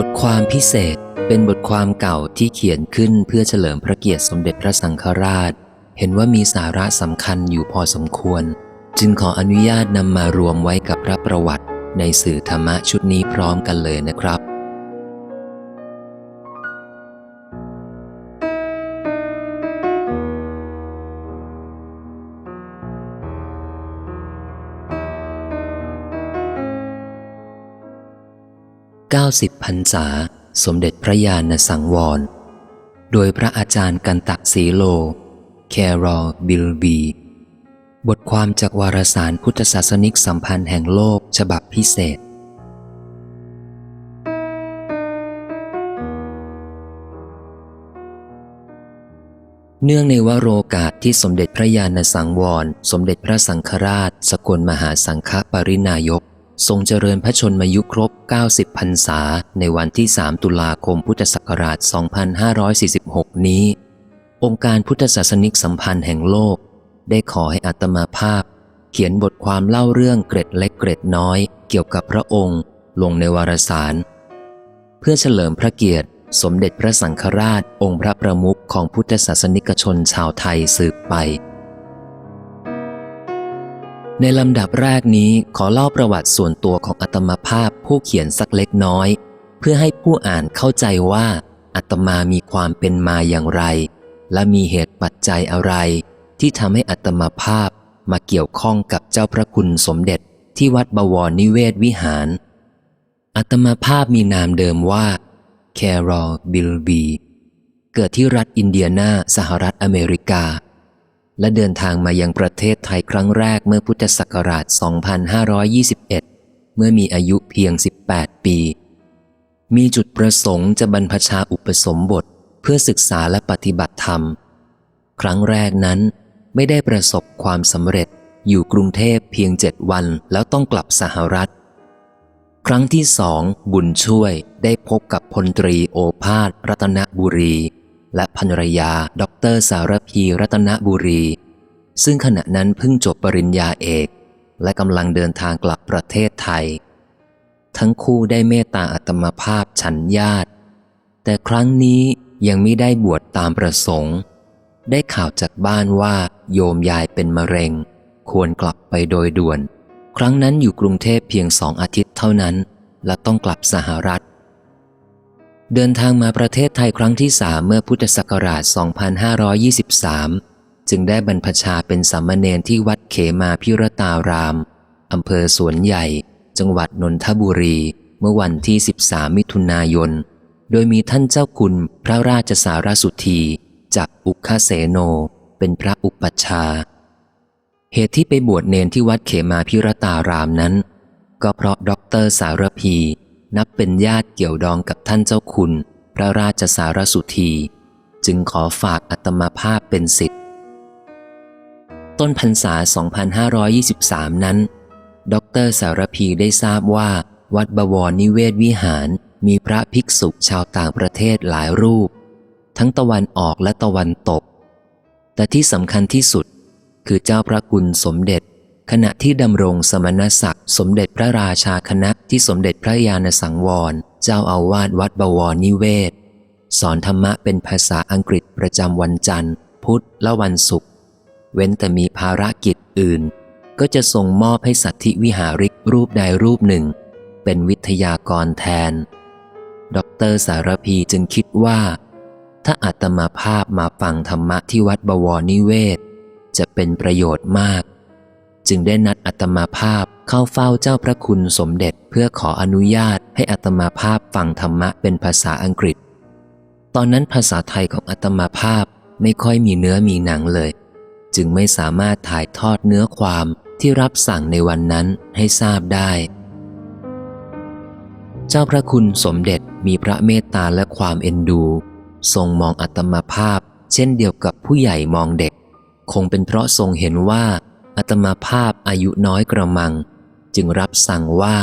บทความพิเศษเป็นบทความเก่าที่เขียนขึ้นเพื่อเฉลิมพระเกียรติสมเด็จพระสังฆราช เห็นว่ามีสาระสำคัญอยู่พอสมควร จึงขออนุญาตนำมารวมไว้กับพระประวัติในสื่อธรรมะชุดนี้พร้อมกันเลยนะครับ 90พรรษา สมเด็จพระญาณสังวร โดยพระอาจารย์กันตะสีโล แครอลบิลบี บทความจากวารสารพุทธศาสนิกสัมพันธ์แห่งโลกฉบับพิเศษ เนื่องในวโรกาสที่สมเด็จพระญาณสังวร สมเด็จพระสังฆราช สกลมหาสังฆปรินายก ทรงเจริญพระชนมายุครบ 90 พรรษา ในวันที่ 3 ตุลาคมพุทธศักราช 2546 นี้ องค์การพุทธศาสนิกสัมพันธ์แห่งโลก ได้ขอให้อัตมาภาพ เขียนบทความเล่าเรื่องเกร็ดเล็กเกร็ดน้อย เกี่ยวกับพระองค์ ลงในวารสาร เพื่อเฉลิมพระเกียรติ สมเด็จพระสังฆราช องค์พระประมุขของพุทธศาสนิกชนชาวไทยสืบไป ในลำดับแรกนี้ขอเล่าประวัติส่วนตัวของอัตมาภาพผู้เขียนสักเล็กน้อย เพื่อให้ผู้อ่านเข้าใจว่าอัตมามีความเป็นมาอย่างไร และมีเหตุปัจจัยอะไร ที่ทำให้อัตมาภาพมาเกี่ยวข้องกับเจ้าพระคุณสมเด็จที่วัดบวรนิเวศวิหาร อัตมาภาพมีนามเดิมว่าแครอลบิลบี เกิดที่รัฐอินเดียนาสหรัฐอเมริกา และเดินทางมายังประเทศไทยครั้งแรกเมื่อพุทธศักราช 2521 เมื่อมีอายุเพียง 18 ปี มีจุดประสงค์จะบรรพชาอุปสมบทเพื่อศึกษาและปฏิบัติธรรม ครั้งแรกนั้นไม่ได้ประสบความสำเร็จอยู่กรุงเทพเพียงเจ็ดวันแล้วต้องกลับสหรัฐ ครั้งที่สองบุญช่วยได้พบกับพลตรีโอภาสรัตนบุรี และภรรยาดอกเตอรสารพีรัตนบุรี ซึ่งขณะนั้นเพิ่งจบปริญญาเอก และกำลังเดินทางกลับประเทศไทย ทั้งคู่ได้เมตตาอัตมภาพฉันญาติ แต่ครั้งนี้ยังไม่ได้บวชตามประสงค์ ได้ข่าวจากบ้านว่าโยมยายเป็นมะเร็ง ควรกลับไปโดยด่วน ครั้งนั้นอยู่กรุงเทพเพียงสองอาทิตย์เท่านั้น และต้องกลับสหรัฐ เดินทางมาประเทศไทยครั้งที่สามเมื่อพุทธศักราช 2523 จึงได้บรรพชาเป็นสามมเณรที่วัดเขมาพิรตาราม อำเภอสวนใหญ่ จังหวัดนนทบุรี เมื่อวันที่ 13 มิถุนายน โดยมีท่านเจ้าคุณพระราชสารสุธีจากอุคเสโน เป็นพระอุปัชฌาย์เหตุที่ไปบวชเนนที่วัดเขมาพิรตารามนั้น ก็เพราะด็อกเตอร์สารพี นับเป็นญาติเกี่ยวดองกับท่านเจ้าคุณ พระราชสารสุธี จึงขอฝากอัตมาภาพเป็นสิทธิ์ ต้นพรรษา 2523 นั้น ดรสารพีได้ทราบว่า วัดบวรนิเวศวิหารมีพระภิกษุชาวต่างประเทศหลายรูป ทั้งตะวันออกและตะวันตก แต่ที่สำคัญที่สุดคือเจ้าพระคุณสมเด็จ ขณะที่ดำรงสมณศักดิ์สมเด็จพระราชาคณะที่สมเด็จพระญาณสังวร เจ้าอาวาสวัดบวรนิเวศ สอนธรรมะเป็นภาษาอังกฤษประจำวันจันทร์ พุธและวันศุกร์เว้นแต่มีภารกิจอื่น ก็จะส่งมอบให้สัตธิวิหาริกรูปใดรูปหนึ่ง เป็นวิทยากรแทน ดรสารพีจึงคิดว่า ถ้าอาตมาภาพมาฟังธรรมะที่วัดบวรนิเวศ จะเป็นประโยชน์มาก จึงได้นัดอาตมาภาพเข้าเฝ้าเจ้าพระคุณสมเด็จเพื่อขออนุญาตให้อาตมาภาพฟังธรรมะเป็นภาษาอังกฤษ ตอนนั้นภาษาไทยของอาตมาภาพไม่ค่อยมีเนื้อมีหนังเลย จึงไม่สามารถถ่ายทอดเนื้อความที่รับสั่งในวันนั้นให้ทราบได้ เจ้าพระคุณสมเด็จมีพระเมตตาและความเอ็นดู ทรงมองอัตมาภาพ เช่นเดียวกับผู้ใหญ่มองเด็ก คงเป็นเพราะทรงเห็นว่า อัตมาภาพอายุน้อยกระมัง จึงรับสั่งว่า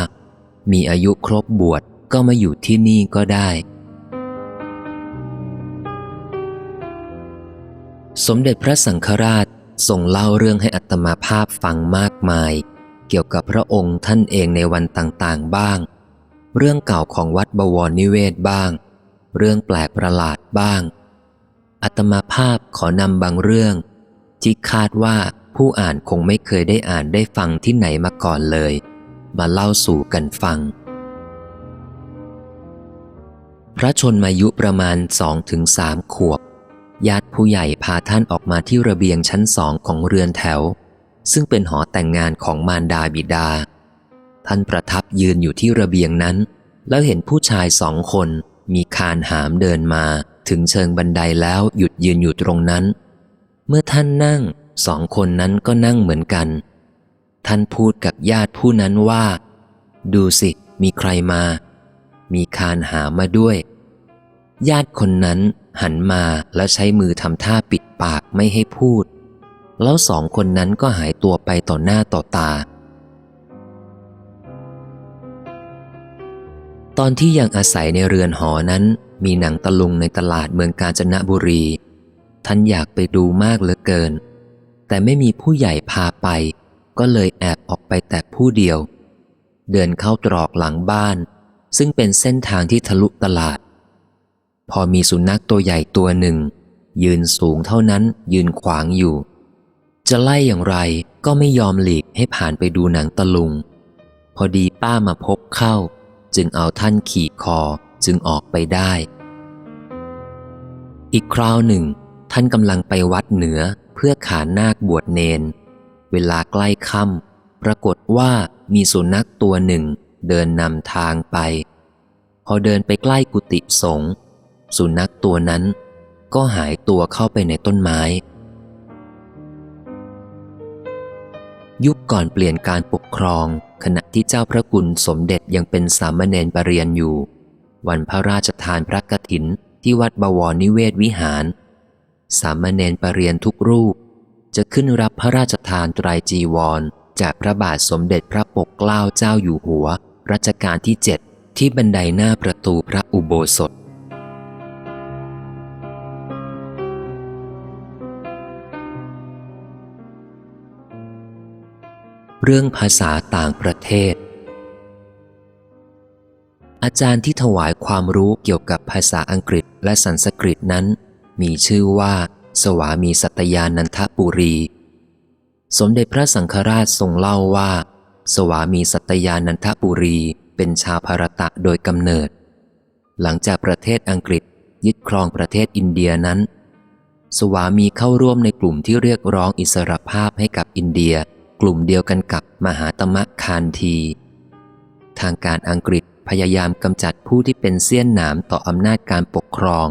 มีอายุครบบวชก็มาอยู่ที่นี่ก็ได้ สมเด็จพระสังฆราชทรงเล่าเรื่องให้อัตมาภาพฟังมากมาย เกี่ยวกับพระองค์ท่านเองในวันต่างๆบ้าง เรื่องเก่าของวัดบวรนิเวศบ้าง เรื่องแปลกประหลาดบ้างอัตมาภาพขอนำบางเรื่อง ที่คาดว่า ผู้อ่านคงไม่เคยได้อ่านได้ฟังที่ไหนมาก่อนเลย มาเล่าสู่กันฟัง พระชนมายุประมาณสองถึงสามขวบ ญาติผู้ใหญ่พาท่านออกมาที่ระเบียงชั้นสองของเรือนแถว ซึ่งเป็นหอแต่งงานของมารดาบิดา ท่านประทับยืนอยู่ที่ระเบียงนั้น แล้วเห็นผู้ชายสองคนมีคานหามเดินมาถึงเชิงบันไดแล้วหยุดยืนอยู่ตรงนั้น เมื่อท่านนั่ง สองคนนั้นก็นั่งเหมือนกัน ท่านพูดกับญาติผู้นั้นว่า ดูสิ มีใครมา มีคานหามมาด้วย ญาติคนนั้นหันมาแล้วใช้มือทำท่าปิดปากไม่ให้พูด แล้วสองคนนั้นก็หายตัวไปต่อหน้าต่อตา ตอนที่ยังอาศัยในเรือนหอนั้นมีหนังตะลุงในตลาดเมืองกาญจนบุรี ท่านอยากไปดูมากเหลือเกิน แต่ไม่มีผู้ใหญ่พาไป ก็เลยแอบออกไปแต่ผู้เดียว เดินเข้าตรอกหลังบ้าน ซึ่งเป็นเส้นทางที่ทะลุตลาด พอมีสุนัขตัวใหญ่ตัวหนึ่ง ยืนสูงเท่านั้นยืนขวางอยู่ จะไล่อย่างไรก็ไม่ยอมหลีกให้ผ่านไปดูหนังตะลุง พอดีป้ามาพบเข้า จึงเอาท่านขี่คอจึงออกไปได้ อีกคราวหนึ่ง ท่านกำลังไปวัดเหนือ เพื่อขานนาคบวชเนน เวลาใกล้ค่ำปรากฏว่ามีสุนัขตัวหนึ่งเดินนำทางไป พอเดินไปใกล้กุฏิสงฆ์สุนัขตัวนั้นก็หายตัวเข้าไปในต้นไม้ ยุคก่อนเปลี่ยนการปกครองขณะที่เจ้าพระกุลสมเด็จยังเป็นสามเณรปรริยนอยู่ วันพระราชทานพระกฐินที่วัดบวรนิเวศวิหาร สามเณรปรริยนทุกรูป จะขึ้นรับพระราชทานไตรจีวร จากพระบาทสมเด็จพระปกเกล้าเจ้าอยู่หัว รัชกาลที่เจ็ดที่บันไดหน้าประตูพระอุโบสถเรื่องภาษาต่างประเทศ อาจารย์ที่ถวายความรู้เกี่ยวกับภาษาอังกฤษและสันสกฤตนั้น มีชื่อว่า สวามีสัตยานันทปุรี สมเด็จพระสังฆราชทรงเล่าว่า สวามีสัตยานันทปุรีเป็นชาวภารตะโดยกำเนิด หลังจากประเทศอังกฤษยึดครองประเทศอินเดียนั้น สวามีเข้าร่วมในกลุ่มที่เรียกร้องอิสรภาพให้กับอินเดีย กลุ่มเดียวกันกับมหาตมะคานที ทางการอังกฤษพยายามกำจัดผู้ที่เป็นเสี้ยนหนามต่ออำนาจการปกครอง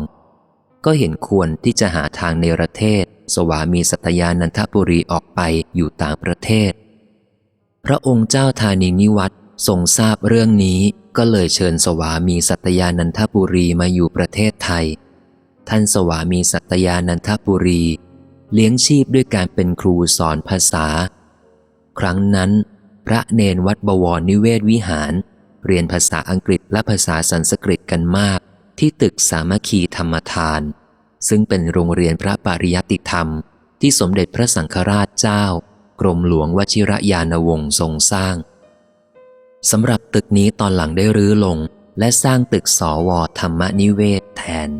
ก็เห็นควรที่จะหาทางในประเทศ สวามีสัตยานันทปุรีออกไปอยู่ต่างประเทศ พระองค์เจ้าธานีนิวัตทรงทราบเรื่องนี้ก็เลยเชิญสวามีสัตยานันทปุรีมาอยู่ประเทศไทย ท่านสวามีสัตยานันทปุรี เลี้ยงชีพด้วยการเป็นครูสอนภาษา ครั้งนั้น พระเนนวัดบวรนิเวศวิหาร เรียนภาษาอังกฤษและภาษาสันสกฤตกันมาก ที่ตึกสามัคคีธรรมทาน ซึ่งเป็นโรงเรียนพระปริยติธรรม ที่สมเด็จพระสังฆราชเจ้า กรมหลวงวชิรยานวงศ์ทรงสร้างสำหรับตึกนี้ตอนหลังได้รื้อลง และสร้างตึกสวธรรมนิเวศแทน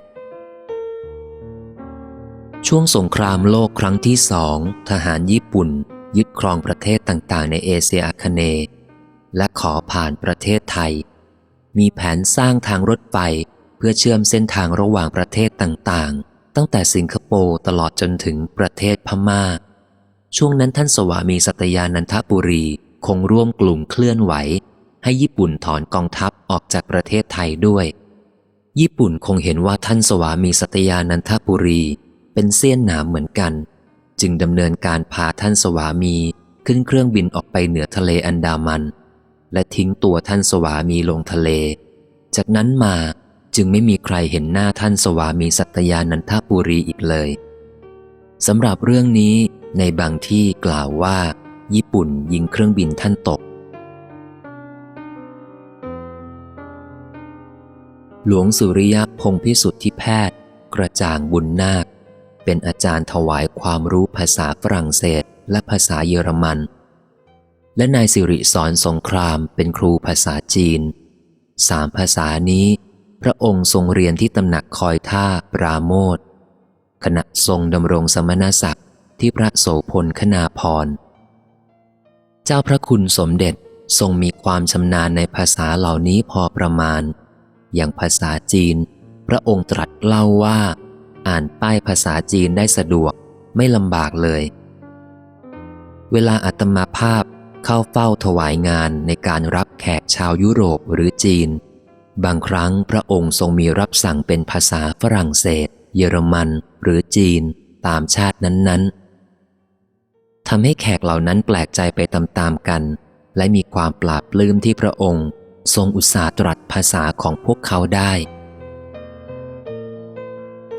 ช่วงสงครามโลกครั้งที่สองทหารญี่ปุ่น ยึดครองประเทศต่างๆ ในเอเชียอาคเนย์และขอผ่านประเทศไทย มีแผนสร้างทางรถไฟ พื่อเชื่อมเส้นทางระหว่างประเทศต่างๆ ตั้งแต่สิงคโปร์ตลอดจนถึงประเทศพม่า ช่วงนั้นท่านสวามีสัตยานันทบุรีคงร่วมกลุ่มเคลื่อนไหว ให้ญี่ปุ่นถอนกองทัพออกจากประเทศไทยด้วย ญี่ปุ่นคงเห็นว่าท่านสวามีสัตยานันทบุรี เป็นเสี้ยนหนามเหมือนกัน จึงดำเนินการพาท่านสวามีขึ้นเครื่องบินออกไปเหนือทะเลอันดามัน และทิ้งตัวท่านสวามีลงทะเล จากนั้นมา จึงไม่มีใครเห็นหน้าท่านสวามีสัตยานันทบุรีอีกเลยสำหรับเรื่องนี้ในบางที่กล่าวว่า ญี่ปุ่นยิงเครื่องบินท่านตก หลวงสุริยะพงพิสุทธิแพทย์ กระจ่างบุญนาค เป็นอาจารย์ถวายความรู้ภาษาฝรั่งเศสและภาษาเยอรมัน และนายสิริสอนสงครามเป็นครูภาษาจีนสามภาษานี้ พระองค์ทรงเรียนที่ตำหนักคอยท่าปราโมทขณะทรงดำรงสมณศักดิ์ที่พระโสพลคณาพร เจ้าพระคุณสมเด็จทรงมีความชำนาญในภาษาเหล่านี้พอประมาณ อย่างภาษาจีน พระองค์ตรัสเล่าว่า อ่านป้ายภาษาจีนได้สะดวกไม่ลำบากเลย เวลาอาตมาภาพเข้าเฝ้าถวายงานในการรับแขกชาวยุโรปหรือจีน บางครั้งพระองค์ทรงมีรับสั่งเป็นภาษาฝรั่งเศส เยอรมัน หรือจีน ตามชาตินั้นๆทำให้แขกเหล่านั้นแปลกใจไปตามๆกัน และมีความปราบปลื้มที่พระองค์ ทรงอุตสาห์ตรัสภาษาของพวกเขาได้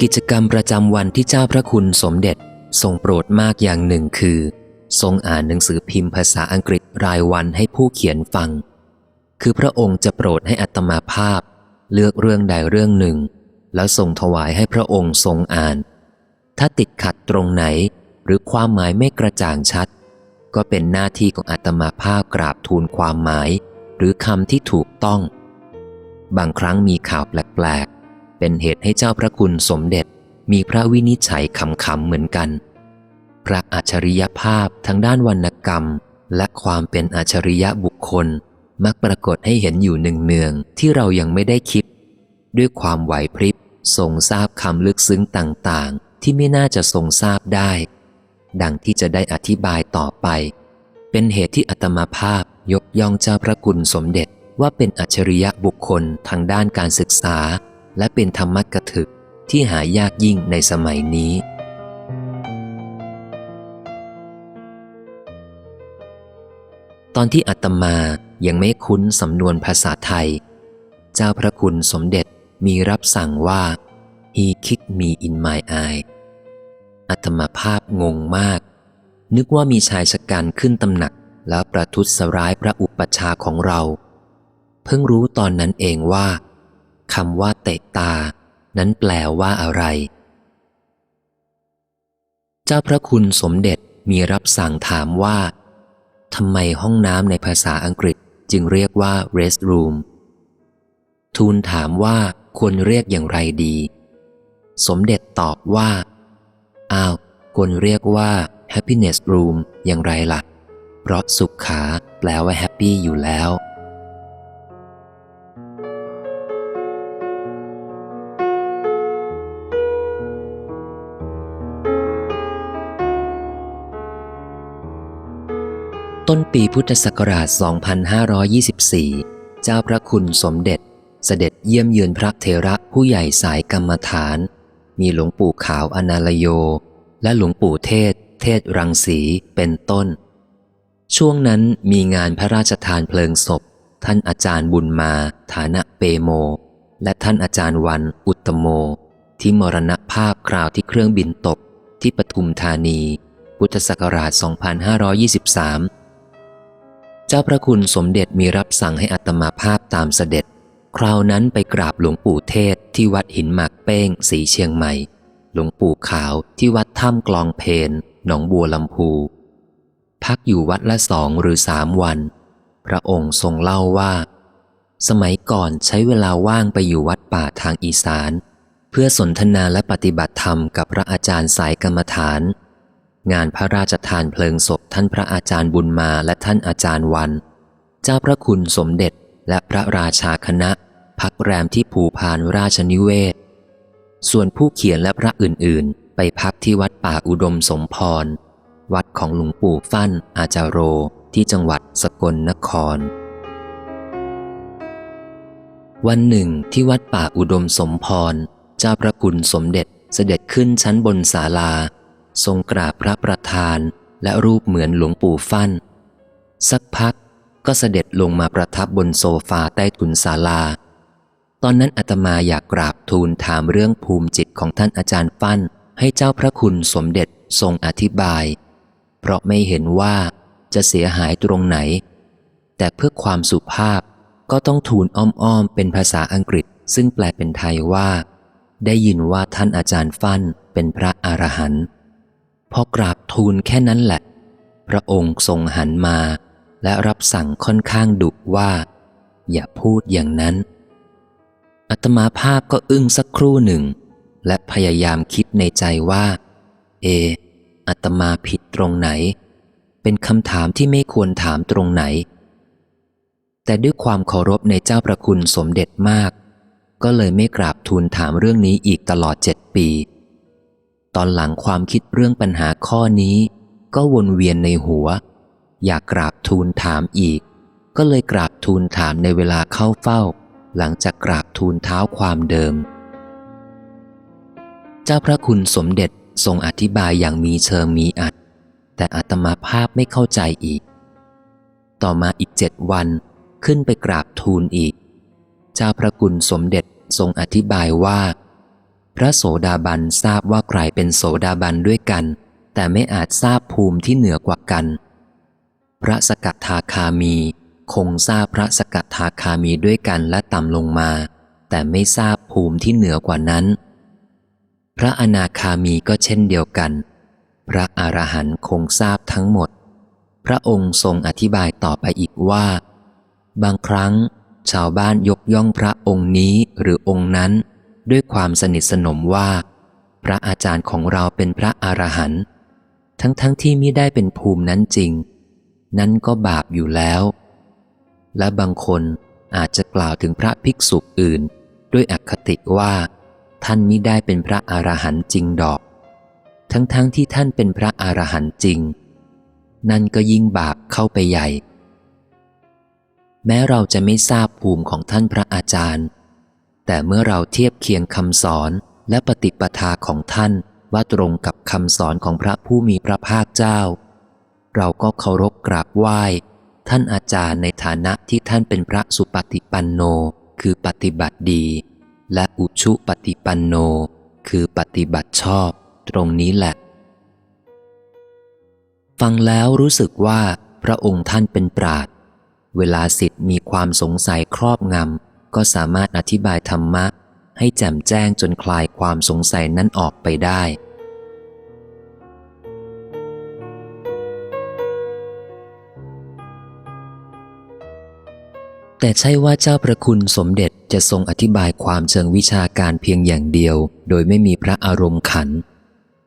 กิจกรรมประจำวันที่เจ้าพระคุณสมเด็จทรงโปรดมากอย่างหนึ่งคือ ทรงอ่านหนังสือพิมพ์ภาษาอังกฤษรายวันให้ผู้เขียนฟัง คือพระองค์จะโปรดให้อัตมาภาพ เลือกเรื่องใดเรื่องหนึ่ง แล้วส่งถวายให้พระองค์ทรงอ่าน ถ้าติดขัดตรงไหน หรือความหมายไม่กระจ่างชัด ก็เป็นหน้าที่ของอัตมาภาพกราบทูลความหมาย หรือคำที่ถูกต้อง บางครั้งมีข่าวแปลกๆ เป็นเหตุให้เจ้าพระคุณสมเด็จมีพระวินิจฉัยคำๆเหมือนกัน พระอัจฉริยภาพทางด้านวรรณกรรม และความเป็นอัจฉริยะบุคคล มักปรากฏให้เห็นอยู่หนึ่งเนืองที่เรายังไม่ได้คิด ด้วยความไหวพริบทรงทราบคำลึกซึ้งต่างๆ ที่ไม่น่าจะทรงทราบได้ ดังที่จะได้อธิบายต่อไป เป็นเหตุที่อัตมาภาพยกย่องเจ้าพระกุณสมเด็จว่าเป็นอัจฉริยะบุคคลทางด้านการศึกษา และเป็นธรรมกถึกที่หายากยิ่งในสมัยนี้ ตอนที่อาตมา ยังไม่คุ้นสำนวนภาษาไทย เจ้าพระคุณสมเด็จมีรับสั่งว่า he kicked me in my eye อาตมาภาพงงมาก นึกว่ามีชายชะกันขึ้นตำหนักแล้วประทุษร้ายพระอุปชาของเรา เพิ่งรู้ตอนนั้นเองว่าคำว่าเตะตา นั้นแปลว่าอะไร เจ้าพระคุณสมเด็จมีรับสั่งถามว่าทำไมห้องน้ำในภาษาอังกฤษ จึงเรียกว่า rest room ทูลถามว่าควรเรียกอย่างไรดี สมเด็จตอบว่า อ้าว ควรเรียกว่า happiness room อย่างไรละ่ะ เพราะสุขขาแปลว่า happy อยู่แล้ว ต้นปีพุทธศักราช 2524 เจ้าพระคุณสมเด็จ เสด็จเยี่ยมเยือนพระเทระผู้ใหญ่สายกรรมฐาน มีหลวงปู่ขาวอนาลโย และหลวงปู่เทศ เทศรังสีเป็นต้น ช่วงนั้นมีงานพระราชทานเพลิงศพ ท่านอาจารย์บุญมา ฐานะเปโม และท่านอาจารย์วันอุตโม ที่มรณภาพคราวที่เครื่องบินตกที่ปทุมธานี พุทธศักราช 2523 จ้าพระคุณสมเด็จมีรับสั่งให้อัตมาภาพตามเสด็จ คราวนั้นไปกราบหลวงปู่เทศที่วัดหินหมากเป้งสีเชียงใหม่ หลวงปู่ขาวที่วัดถ้ำกลองเพนหนองบัวลำพู พักอยู่วัดละสองหรือสามวัน พระองค์ทรงเล่าว่า สมัยก่อนใช้เวลาว่างไปอยู่วัดป่าทางอีสาน เพื่อสนทนาและปฏิบัติธรรมกับพระอาจารย์สายกรรมฐาน งานพระราชทานเพลิงศพท่านพระอาจารย์บุญมาและท่านอาจารย์วัน เจ้าพระคุณสมเด็จและพระราชาคณะ พักแรมที่ภูพานราชนิเวศ ส่วนผู้เขียนและพระอื่นๆ ไปพักที่วัดป่าอุดมสมพร วัดของหลวงปู่ฟั่นอาจารโรที่จังหวัดสกลนคร วันหนึ่งที่วัดป่าอุดมสมพร เจ้าพระคุณสมเด็จเสด็จขึ้นชั้นบนศาลา ทรงกราบพระประธานและรูปเหมือนหลวงปู่ฟั่น สักพักก็เสด็จลงมาประทับบนโซฟาใต้ถุนศาลา ตอนนั้นอาตมาอยากกราบทูลถามเรื่องภูมิจิตของท่านอาจารย์ฟั่น ให้เจ้าพระคุณสมเด็จทรงอธิบาย เพราะไม่เห็นว่าจะเสียหายตรงไหน แต่เพื่อความสุภาพก็ต้องทูลอ้อมๆ เป็นภาษาอังกฤษซึ่งแปลเป็นไทยว่า ได้ยินว่าท่านอาจารย์ฟั่นเป็นพระอรหันต์ พอกราบทูลแค่นั้นแหละ พระองค์ทรงหันมา และรับสั่งค่อนข้างดุว่า อย่าพูดอย่างนั้น อัตมาภาพก็อึ้งสักครู่หนึ่ง และพยายามคิดในใจว่า เอ อัตมาผิดตรงไหน เป็นคำถามที่ไม่ควรถามตรงไหน แต่ด้วยความเคารพในเจ้าประคุณสมเด็จมาก ก็เลยไม่กราบทูลถามเรื่องนี้อีกตลอดเจ็ดปี ตอนหลังความคิดเรื่องปัญหาข้อนี้ ก็วนเวียนในหัว อยากกราบทูลถามอีก ก็เลยกราบทูลถามในเวลาเข้าเฝ้า หลังจากกราบทูลเท้าความเดิม เจ้าพระคุณสมเด็จทรงอธิบายอย่างมีเชิงมีอัด แต่อาตมาภาพไม่เข้าใจอีก ต่อมาอีกเจ็ดวันขึ้นไปกราบทูลอีก เจ้าพระคุณสมเด็จทรงอธิบายว่า พระโสดาบันทราบว่าใครเป็นโสดาบันด้วยกัน แต่ไม่อาจทราบภูมิที่เหนือกว่ากัน พระสกทาคามี คงทราบพระสกทาคามีด้วยกันและต่ำลงมา แต่ไม่ทราบภูมิที่เหนือกว่านั้น พระอนาคามีก็เช่นเดียวกัน พระอรหันต์คงทราบทั้งหมด พระองค์ทรงอธิบายต่อไปอีกว่า บางครั้ง ชาวบ้านยกย่องพระองค์นี้หรือองค์นั้น ด้วยความสนิทสนมว่า พระอาจารย์ของเราเป็นพระอรหันต์ทั้งๆทที่ม่ได้เป็นภูมินั้นจริง นั้นก็บาปอยู่แล้ว และบางคนอาจจะกล่าวถึงพระภิกษุอื่น ด้วยอคติว่า ท่านมิได้เป็นพระอรหันต์จริงดอก ทั้งๆทที่ท่านเป็นพระอรหันต์จริง นั่นก็ยิ่งบาปเข้าไปใหญ่ แม้เราจะไม่ทราบภูมิของท่านพระอาจารย์ แต่เมื่อเราเทียบเคียงคำสอนและปฏิปทาของท่านว่าตรงกับคำสอนของพระผู้มีพระภาคเจ้า เราก็เคารพกราบไหว้ ท่านอาจารย์ในฐานะที่ท่านเป็นพระสุปฏิปันโน คือปฏิบัติดี และอุชุปฏิปันโน คือปฏิบัติชอบ ตรงนี้แหละ ฟังแล้วรู้สึกว่าพระองค์ท่านเป็นปราดเวลาสิทธิ์มีความสงสัยครอบงำ ก็สามารถอธิบายธรรมะ ให้แจ่มแจ้งจนคลายความสงสัยนั้นออกไปได้ แต่ใช่ว่าเจ้าประคุณสมเด็จจะทรงอธิบายความเชิงวิชาการเพียงอย่างเดียว โดยไม่มีพระอารมณ์ขัน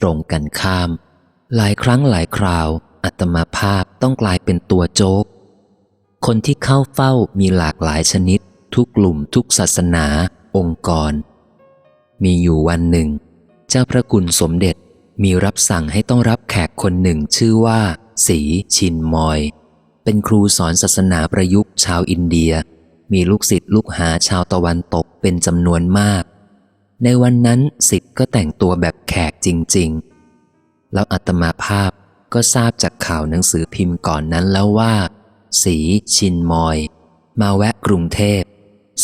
ตรงกันข้าม หลายครั้งหลายคราวอัตมาภาพต้องกลายเป็นตัวโจ๊กคนที่เข้าเฝ้ามีหลากหลายชนิด ทุกกลุ่มทุกศาสนา องค์กร มีอยู่วันหนึ่ง เจ้าพระกุณสมเด็จมีรับสั่งให้ต้องรับแขกคนหนึ่งชื่อว่า สีชินมอย เป็นครูสอนศาสนาประยุกต์ชาวอินเดีย มีลูกศิษย์ลูกหาชาวตะวันตกเป็นจำนวนมาก ในวันนั้นศิษย์ก็แต่งตัวแบบแขกจริง ๆ แล้วอัตมาภาพก็ทราบจากข่าวหนังสือพิมพ์ก่อนนั้นแล้วว่า สีชินมอย มาแวะกรุงเทพ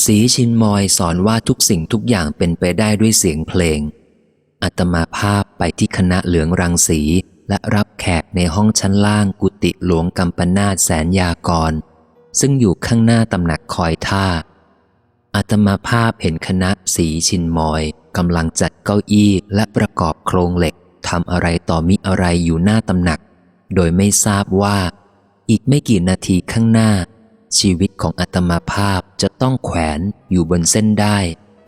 สีชินมอยสอนว่าทุกสิ่งทุกอย่างเป็นไปได้ด้วยเสียงเพลง อัตมาภาพไปที่คณะเหลืองรังสี และรับแขกในห้องชั้นล่างกุฏิหลวงกัมปนาตแสนยากร ซึ่งอยู่ข้างหน้าตำหนักคอยท่า อัตมาภาพเห็นคณะสีชินมอยกำลังจัดเก้าอี้และประกอบโครงเหล็กทำอะไรต่อมิอะไรอยู่หน้าตำหนัก โดยไม่ทราบว่า อีกไม่กี่นาทีข้างหน้า ชีวิตของอัตมาภาพจะต้องแขวนอยู่บนเส้นได้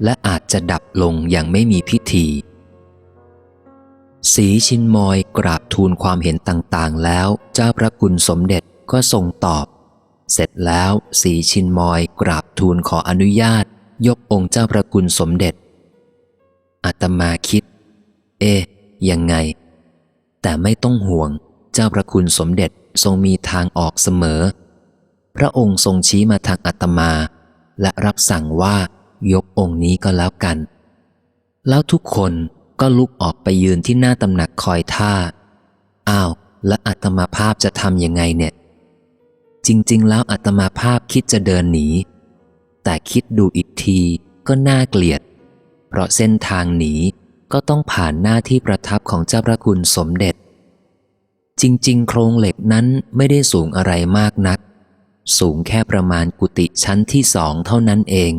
และอาจจะดับลงอย่างไม่มีพิธี สีชินมอยกราบทูลความเห็นต่างๆ แล้ว เจ้าพระกุณสมเด็จก็ทรงตอบ เสร็จแล้วสีชินมอยกราบทูลขออนุญาต ยกองค์เจ้าพระกุณสมเด็จอาตมาคิด เอ๊ะยังไง แต่ไม่ต้องห่วง เจ้าพระคุณสมเด็จทรงมีทางออกเสมอ พระองค์ทรงชี้มาทางอาตมา และรับสั่งว่ายกองค์นี้ก็แล้วกัน แล้วทุกคนก็ลุกออกไปยืนที่หน้าตำหนักคอยท่า อ้าว และอาตมาภาพจะทำยังไงเนี่ย จริง ๆ แล้วอาตมาภาพคิดจะเดินหนี แต่คิดดูอีกทีก็น่าเกลียด เพราะเส้นทางหนีก็ต้องผ่านหน้าที่ประทับของเจ้าพระคุณสมเด็จ จริง ๆ โครงเหล็กนั้นไม่ได้สูงอะไรมากนัก สูงแค่ประมาณกุฏิชั้นที่สองเท่านั้นเอง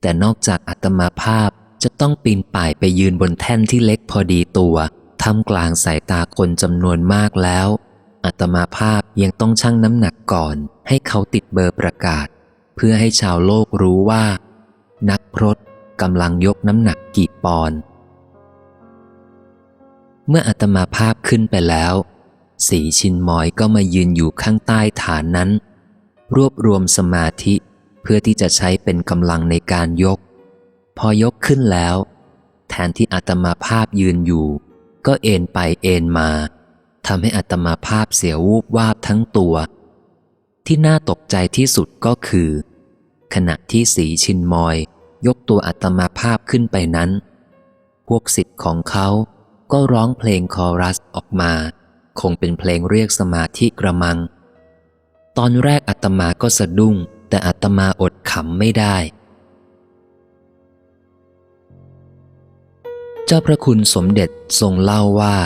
แต่นอกจากอัตมาภาพจะต้องปีนป่ายไปยืนบนแท่นที่เล็กพอดีตัวทำกลางสายตาคนจำนวนมากแล้ว อัตมาภาพยังต้องชั่งน้ำหนักก่อน ให้เขาติดเบอร์ประกาศ เพื่อให้ชาวโลกรู้ว่า นักพรตกำลังยกน้ำหนักกี่ปอนด์เมื่ออาตมาภาพขึ้นไปแล้ว สีชินมอยก็มายืนอยู่ข้างใต้ฐานนั้น รวบรวมสมาธิเพื่อที่จะใช้เป็นกำลังในการยก พอยกขึ้นแล้ว แทนที่อาตมาภาพยืนอยู่ ก็เอ็นไปเอ็นมาทำให้อาตมาภาพเสียวูบวาบทั้งตัว ที่น่าตกใจที่สุดก็คือ ขณะที่สีชินมอย ยกตัวอาตมาภาพขึ้นไปนั้น พวกสิทธิ์ของเขาก็ร้องเพลงคอรัสออกมา คงเป็นเพลงเรียกสมาธิกระมัง ตอนแรกอาตมาก็สะดุ้ง แต่อาตมาอดขำไม่ได้ เจ้าพระคุณสมเด็จทรงเล่าว่า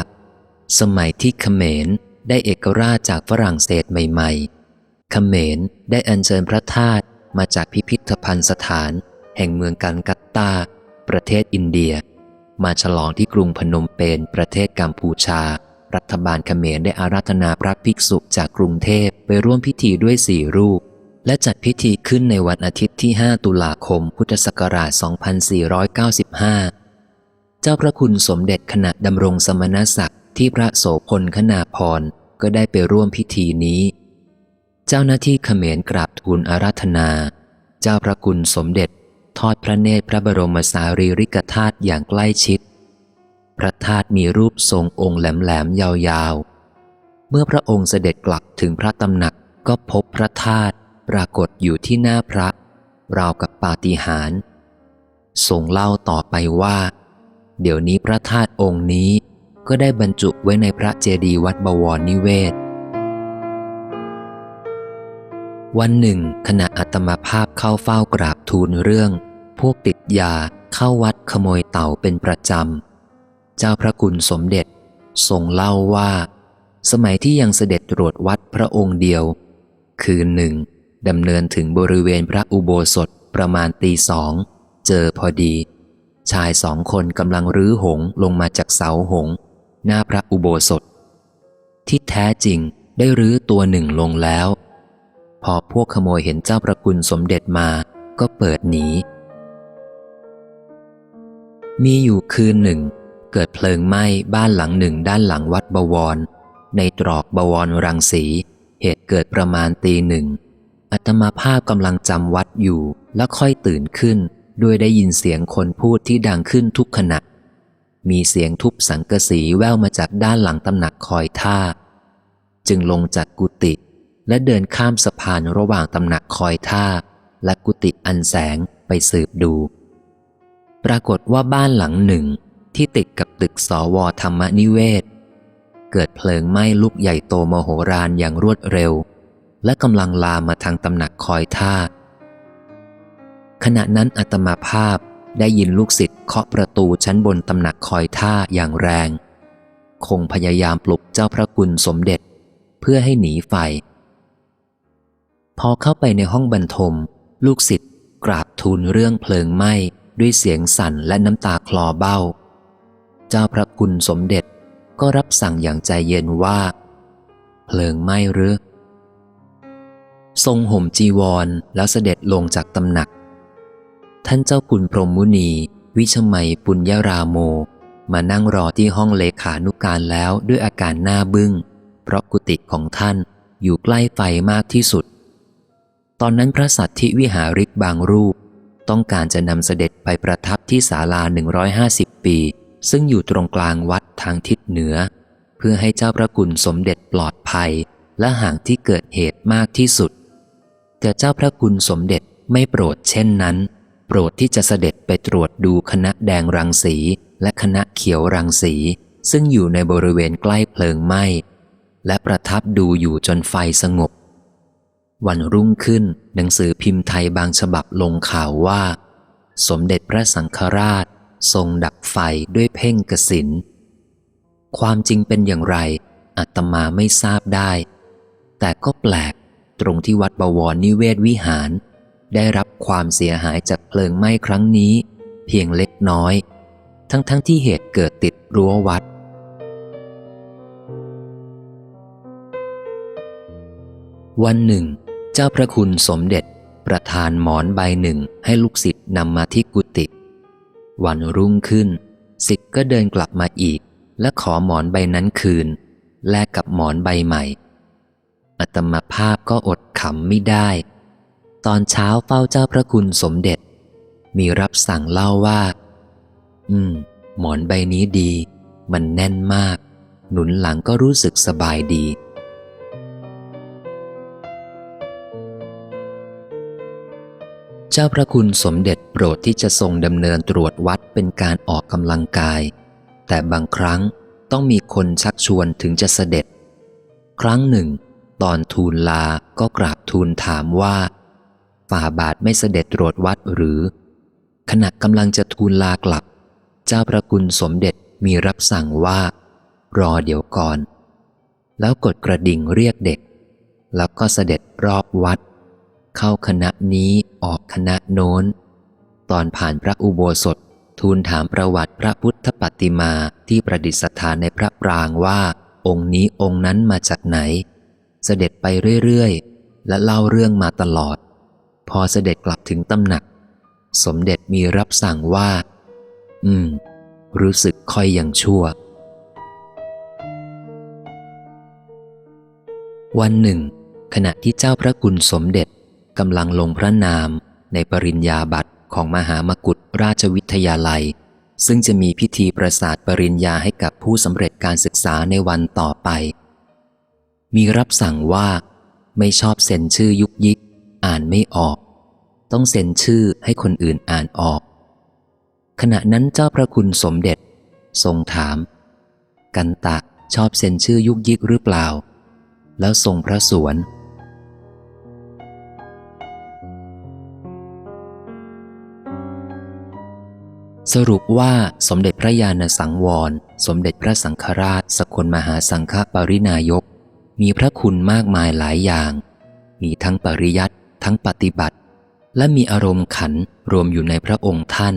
สมัยที่เขมรได้เอกราชจากฝรั่งเศสใหม่ๆเขมรได้อัญเชิญพระธาตุมาจากพิพิธภัณฑ์สถาน แห่งเมืองกันกัตตา ประเทศอินเดีย มาฉลองที่กรุงพนมเปญประเทศกัมพูชา รัฐบาลเขมรได้อาราธนาพระภิกษุจากกรุงเทพไปร่วมพิธีด้วยสี่รูป และจัดพิธีขึ้นในวันอาทิตย์ที่ 5 ตุลาคม พุทธศักราช 2495 เจ้าพระคุณสมเด็จขณะดำรงสมณศักดิ์ที่พระโสพลขนาพรก็ได้ไปร่วมพิธีนี้ เจ้าหน้าที่เขมรกราบทูลอาราธนา เจ้าพระคุณสมเด็จ ทอดพระเนตรพระบรมสารีริกธาตุอย่างใกล้ชิด พระธาตุมีรูปทรงองค์แหลมๆยาวๆ เมื่อพระองค์เสด็จกลับถึงพระตำหนักก็พบพระธาตุปรากฏอยู่ที่หน้าพระ ราวกับปาฏิหาริย์ทรงเล่าต่อไปว่า เดี๋ยวนี้พระธาตุองค์นี้ก็ได้บรรจุไว้ในพระเจดีย์วัดบวรนิเวศ วันหนึ่ง ขณะอัตมาภาพเข้าเฝ้ากราบทูลเรื่อง พวกติดยาเข้าวัดขโมยเต่าเป็นประจำ เจ้าพระกุณสมเด็จทรงเล่าว่า สมัยที่ยังเสด็จตรวจวัดพระองค์เดียว คืนหนึ่งดำเนินถึงบริเวณพระอุโบสถประมาณตีสอง เจอพอดี ชายสองคนกำลังรื้อหงลงมาจากเสาหง หน้าพระอุโบสถ ที่แท้จริงได้รื้อตัวหนึ่งลงแล้ว พอพวกขโมยเห็นเจ้าประกุลสมเด็จมาก็เปิดหนี มีอยู่คืนหนึ่ง เกิดเพลิงไหม้บ้านหลังหนึ่งด้านหลังวัดบวร ในตรอกบวรรังสี เหตุเกิดประมาณตีหนึ่งอัตมาภาพกำลังจำวัดอยู่แล้วค่อยตื่นขึ้น ด้วยได้ยินเสียงคนพูดที่ดังขึ้นทุกขณะ มีเสียงทุบสังกสีแว่วมาจากด้านหลังตำหนักคอยท่า จึงลงจากกุฏิและเดินข้ามสะพานระหว่างตำหนักคอยท่า และกุฏิอันแสงไปสืบดู ปรากฏว่าบ้านหลังหนึ่ง ที่ติดกับตึกสวธรรมนิเวศ เกิดเพลิงไหม้ลุกใหญ่โตมโหฬารอย่างรวดเร็ว และกำลังลามมาทางตำหนักคอยท่า ขณะนั้นอัตมาภาพได้ยินลูกศิษย์เคาะประตูชั้นบนตำหนักคอยท่าอย่างแรง คงพยายามปลุกเจ้าพระกุณสมเด็จ เพื่อให้หนีไฟ พอเข้าไปในห้องบรรทม ลูกศิษย์กราบทูลเรื่องเพลิงไหม้ด้วยเสียงสั่นและน้ำตาคลอเบ้า เจ้าพระกุณสมเด็จก็รับสั่งอย่างใจเย็นว่า เพลิงไหม้หรือ ทรงห่มจีวรแล้วเสด็จลงจากตำหนัก ท่านเจ้าคุณพรหมมุนี วิชมัยปุญญาราโม มานั่งรอที่ห้องเลขานุการแล้วด้วยอาการหน้าบึง้ง เพราะกุฏิของท่านอยู่ใกล้ไฟมากที่สุด ตอนนั้นพระสัตธิวิหาริกบางรูป ต้องการจะนำเสด็จไปประทับที่ศาลา 150 ปี ซึ่งอยู่ตรงกลางวัดทางทิศเหนือ เพื่อให้เจ้าพระกุณสมเด็จปลอดภัยและห่างที่เกิดเหตุมากที่สุด แต่เจ้าพระกุณสมเด็จไม่โปรดเช่นนั้น โปรดที่จะเสด็จไปตรวจดูคณะแดงรังสีและคณะเขียวรังสี ซึ่งอยู่ในบริเวณใกล้เพลิงไหม้ และประทับดูอยู่จนไฟสงบ วันรุ่งขึ้นหนังสือพิมพ์ไทยบางฉบับลงข่าวว่า สมเด็จพระสังฆราช ทรงดับไฟด้วยเพ่งกสินความจริงเป็นอย่างไรอาตมาไม่ทราบได้ แต่ก็แปลกตรงที่วัดบวรนิเวศวิหาร ได้รับความเสียหายจากเพลิงไหม้ครั้งนี้ เพียงเล็กน้อย ทั้งๆทที่เหตุเกิดติดรั้ววัด วันหนึ่ง เจ้าพระคุณสมเด็จประทานหมอนใบหนึ่งให้ลูกศิษย์นำมาที่กุฏิ วันรุ่งขึ้นศิษย์ก็เดินกลับมาอีก และขอหมอนใบนั้นคืน แลกกับหมอนใบใหม่ อัตมาภาพก็อดขำไม่ได้ ตอนเช้าเฝ้าเจ้าพระคุณสมเด็จ มีรับสั่งเล่าว่า อืม หมอนใบนี้ดี มันแน่นมาก หนุนหลังก็รู้สึกสบายดี เจ้าพระคุณสมเด็จโปรดที่จะทรงดำเนินตรวจวัดเป็นการออกกำลังกาย แต่บางครั้งต้องมีคนชักชวนถึงจะเสด็จ ครั้งหนึ่ง ตอนทูลลาก็กราบทูลถามว่า ฝ่าบาทไม่เสด็จตรวจวัดหรือ ขณะกำลังจะทูลลากลับ เจ้าพระคุณสมเด็จมีรับสั่งว่า รอเดี๋ยวก่อน แล้วกดกระดิ่งเรียกเด็ก แล้วก็เสด็จรอบวัด เข้าคณะนี้ออกคณะโน้น ตอนผ่านพระอุโบสถ ทูลถามประวัติพระพุทธปฏิมาที่ประดิษฐานในพระปรางว่า องค์นี้องค์นั้นมาจากไหน เสด็จไปเรื่อยๆ และเล่าเรื่องมาตลอด พอเสด็จกลับถึงตำหนัก สมเด็จมีรับสั่งว่า อืม รู้สึกค่อยยังชั่ววันหนึ่ง ขณะที่เจ้าพระกุณสมเด็จ กำลังลงพระนามในปริญญาบัตรของมหามกุฏราชวิทยาลัย ซึ่งจะมีพิธีประสาทปริญญาให้กับผู้สำเร็จการศึกษาในวันต่อไป มีรับสั่งว่า ไม่ชอบเซ็นชื่อยุกยิก อ่านไม่ออก ต้องเซ็นชื่อให้คนอื่นอ่านออก ขณะนั้นเจ้าพระคุณสมเด็จ ทรงถาม กันตะชอบเซ็นชื่อยุกยิกหรือเปล่า แล้วทรงพระสวน สรุปว่าสมเด็จพระญาณสังวร สมเด็จพระสังฆราช สกลมหาสังฆปรินายก มีพระคุณมากมายหลายอย่าง มีทั้งปริยัติทั้งปฏิบัติ และมีอารมณ์ขันรวมอยู่ในพระองค์ท่าน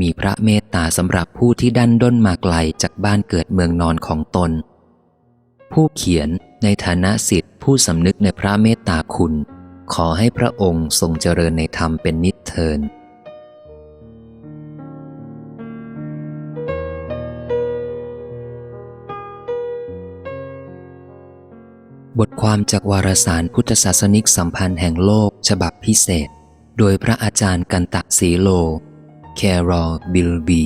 มีพระเมตตาสำหรับผู้ที่ดันด้นมาไกลจากบ้านเกิดเมืองนอนของตน ผู้เขียนในฐานะสิทธิผู้สำนึกในพระเมตตาคุณ ขอให้พระองค์ทรงเจริญในธรรมเป็นนิจเทิน บทความจากวารสารพุทธศาสนิกสัมพันธ์แห่งโลกฉบับพิเศษ โดยพระอาจารย์กันตะสีโล แครอบิลบี